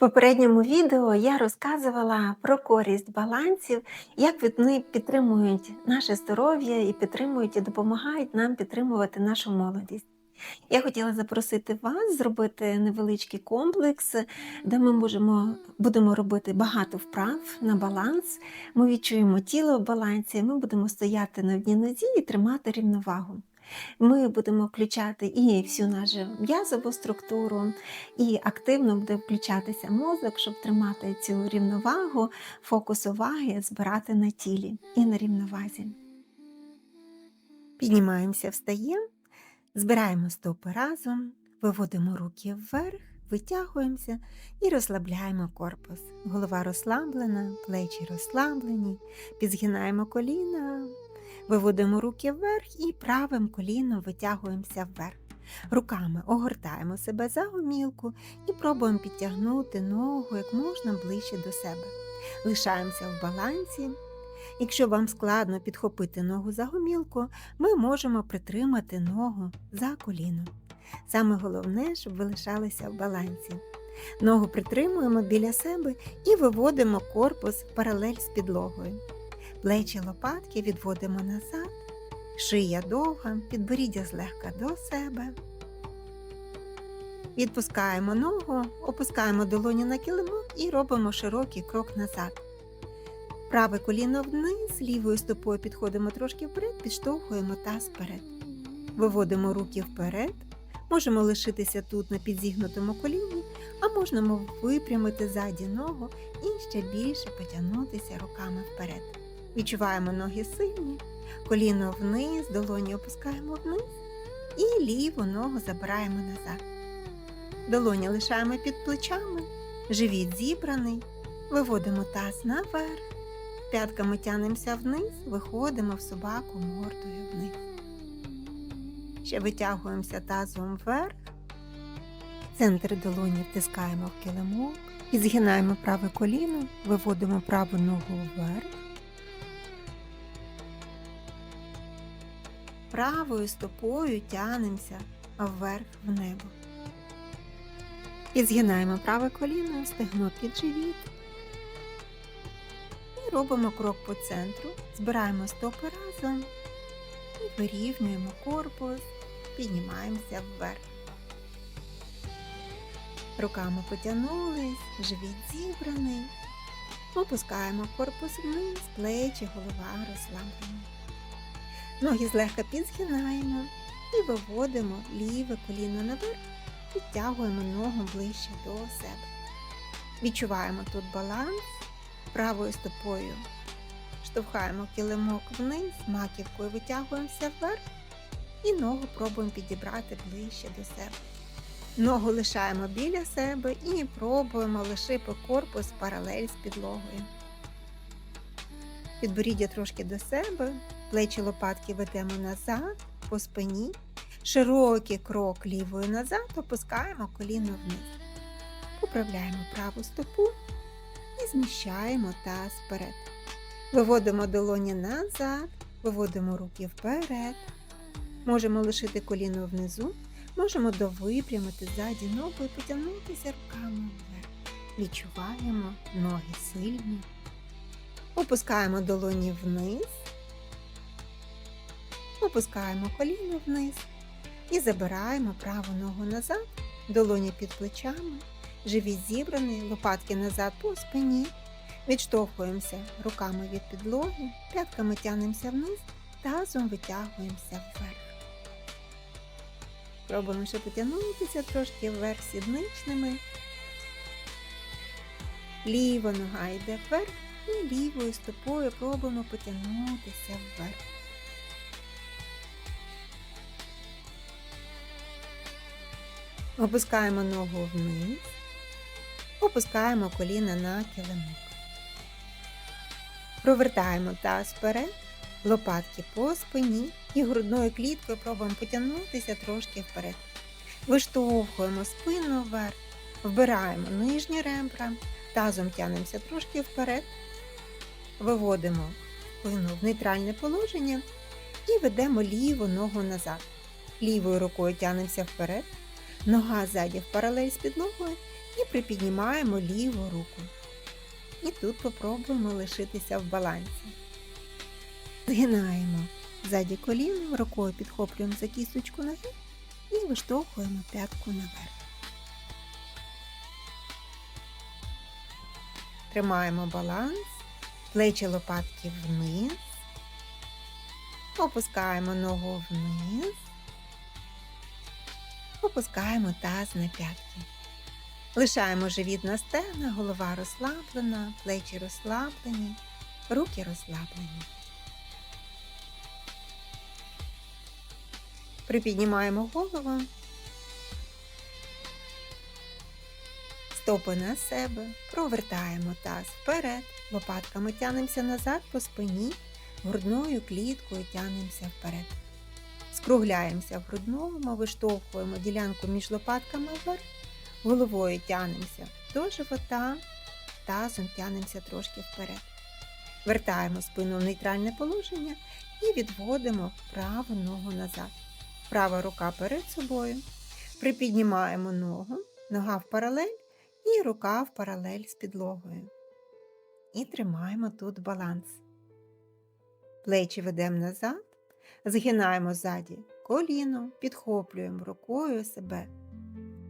попередньому відео я розказувала про користь балансів, як вони підтримують наше здоров'я і підтримують і допомагають нам підтримувати нашу молодість. Я хотіла запросити вас зробити невеличкий комплекс, де ми можемо, будемо робити багато вправ на баланс. Ми відчуємо тіло в балансі, ми будемо стояти на одній нозі і тримати рівновагу. Ми будемо включати і всю нашу м'язову структуру, і активно буде включатися мозок, щоб тримати цю рівновагу, фокус уваги збирати на тілі і на рівновазі. Піднімаємося, встаємо, збираємо стопи разом, виводимо руки вверх, витягуємося і розслабляємо корпус. Голова розслаблена, плечі розслаблені, підзгинаємо коліна, Виводимо руки вверх і правим коліном витягуємося вверх. Руками огортаємо себе за гомілку і пробуємо підтягнути ногу як можна ближче до себе. Лишаємося в балансі. Якщо вам складно підхопити ногу за гомілку, ми можемо притримати ногу за коліно. Саме головне, щоб ви лишалися в балансі. Ногу притримуємо біля себе і виводимо корпус паралель з підлогою. Плечі лопатки відводимо назад, шия довга, підборіддя злегка до себе. Відпускаємо ногу, опускаємо долоні на килимок і робимо широкий крок назад. Праве коліно вниз, лівою стопою підходимо трошки вперед, підштовхуємо таз вперед. Виводимо руки вперед. Можемо лишитися тут на підзігнутому коліні, а можемо випрямити ззаді ногу і ще більше потягнутися руками вперед. Відчуваємо ноги сильні, коліно вниз, долоні опускаємо вниз і ліву ногу забираємо назад. Долоні лишаємо під плечами, живіт зібраний, виводимо таз наверх, п'ятками тянемося вниз, виходимо в собаку мордою вниз. Ще витягуємося тазом вверх, центр долоні втискаємо в килимок, і згинаємо праве коліно, виводимо праву ногу вверх. Правою стопою тянемося вверх в небо. І згинаємо праве коліно, стегно під живіт. І робимо крок по центру, збираємо стопи разом і вирівнюємо корпус, піднімаємося вверх. Руками потягнулись, живіт зібраний. Опускаємо корпус вниз, плечі, голова розслаблені. Ноги злегка підзгинаємо і виводимо ліве коліно наверх, підтягуємо ногу ближче до себе. Відчуваємо тут баланс, правою стопою штовхаємо килимок вниз, маківкою витягуємося вверх і ногу пробуємо підібрати ближче до себе. Ногу лишаємо біля себе і пробуємо лишити корпус паралель з підлогою. Підборіддя трошки до себе, плечі лопатки ведемо назад, по спині, широкий крок лівою назад, опускаємо коліно вниз. Поправляємо праву стопу і зміщаємо таз вперед. Виводимо долоні назад, виводимо руки вперед. Можемо лишити коліно внизу, можемо довипрямити ззаді ногу і потягнутися руками вверх. Відчуваємо ноги сильні. Опускаємо долоні вниз, опускаємо коліно вниз і забираємо праву ногу назад, долоні під плечами, живіт зібраний, лопатки назад по спині. Відштовхуємося руками від підлоги, п'ятками тягнемося вниз, тазом витягуємося вверх. Пробуємо ще потягнутися трошки вверх сідничними. Ліва нога йде вверх і лівою стопою пробуємо потягнутися вверх. Опускаємо ногу вниз, опускаємо коліна на килимок. Провертаємо таз вперед, лопатки по спині і грудною кліткою пробуємо потягнутися трошки вперед. Виштовхуємо спину вверх, вбираємо нижні рембра, тазом тянемося трошки вперед, виводимо спину в нейтральне положення і ведемо ліву ногу назад. Лівою рукою тянемося вперед, нога ззаді в паралель з підлогою І припіднімаємо ліву руку. І тут попробуємо лишитися в балансі. Згинаємо ззаді коліно, рукою підхоплюємо за кісточку ноги і виштовхуємо п'ятку наверх. Тримаємо баланс, плечі лопатки вниз, опускаємо ногу вниз, опускаємо таз на п'ятки. Лишаємо живіт на стегна, голова розслаблена, плечі розслаблені, руки розслаблені. Припіднімаємо голову, стопи на себе, провертаємо таз вперед, лопатками тянемося назад по спині, грудною кліткою тянемося вперед. Скругляємося в грудному, виштовхуємо ділянку між лопатками вверх, головою тянемося до живота, тазом тянемося трошки вперед. Вертаємо спину в нейтральне положення і відводимо праву ногу назад. Права рука перед собою. Припіднімаємо ногу, нога в паралель і рука в паралель з підлогою. І тримаємо тут баланс. Плечі ведемо назад, згинаємо ззаді коліно, підхоплюємо рукою себе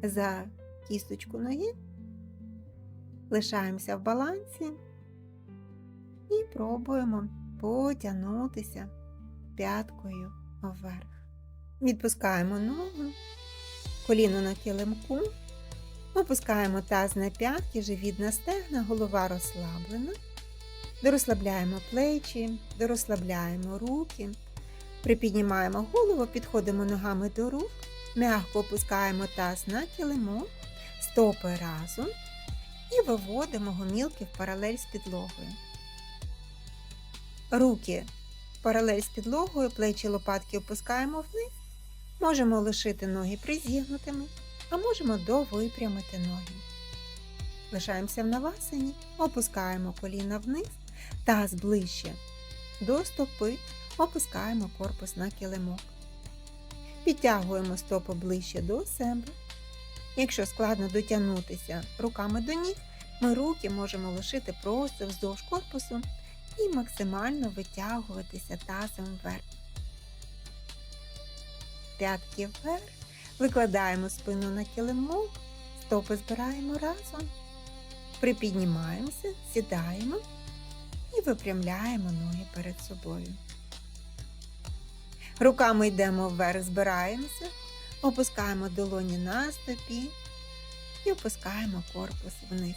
за кісточку ноги, лишаємося в балансі і пробуємо потягнутися п'яткою вверх. Відпускаємо ногу, коліно на килимку, опускаємо таз на п'ятки, живіт на стегна, голова розслаблена. Дорозслабляємо плечі, дорозслабляємо руки, припіднімаємо голову, підходимо ногами до рук, м'яко опускаємо таз на килимок, стопи разом і виводимо гомілки в паралель з підлогою. Руки паралель з підлогою, плечі лопатки опускаємо вниз. Можемо лишити ноги призігнутими, а можемо довипрямити ноги. Лишаємося в навасані, опускаємо коліна вниз, таз ближче до стопи, опускаємо корпус на килимок. Підтягуємо стопи ближче до себе. Якщо складно дотягнутися руками до ніг, ми руки можемо лишити просто вздовж корпусу і максимально витягуватися тазом вверх. П'ятки вверх, викладаємо спину на килимок, стопи збираємо разом, припіднімаємося, сідаємо і випрямляємо ноги перед собою. Руками йдемо вверх, збираємося, опускаємо долоні на стопі і опускаємо корпус вниз.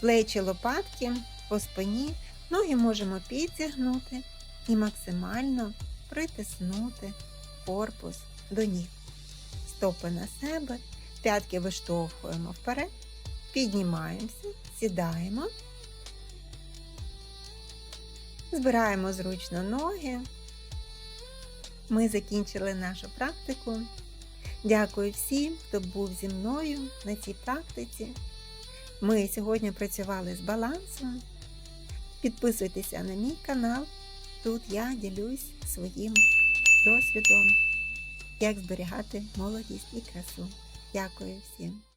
Плечі лопатки по спині, ноги можемо підтягнути і максимально притиснути корпус до ніг. Стопи на себе, п'ятки виштовхуємо вперед, піднімаємося, сідаємо, збираємо зручно ноги. Ми закінчили нашу практику. Дякую всім, хто був зі мною на цій практиці. Ми сьогодні працювали з балансом. Підписуйтеся на мій канал. Тут я ділюсь своїм досвідом, як зберігати молодість і красу. Дякую всім!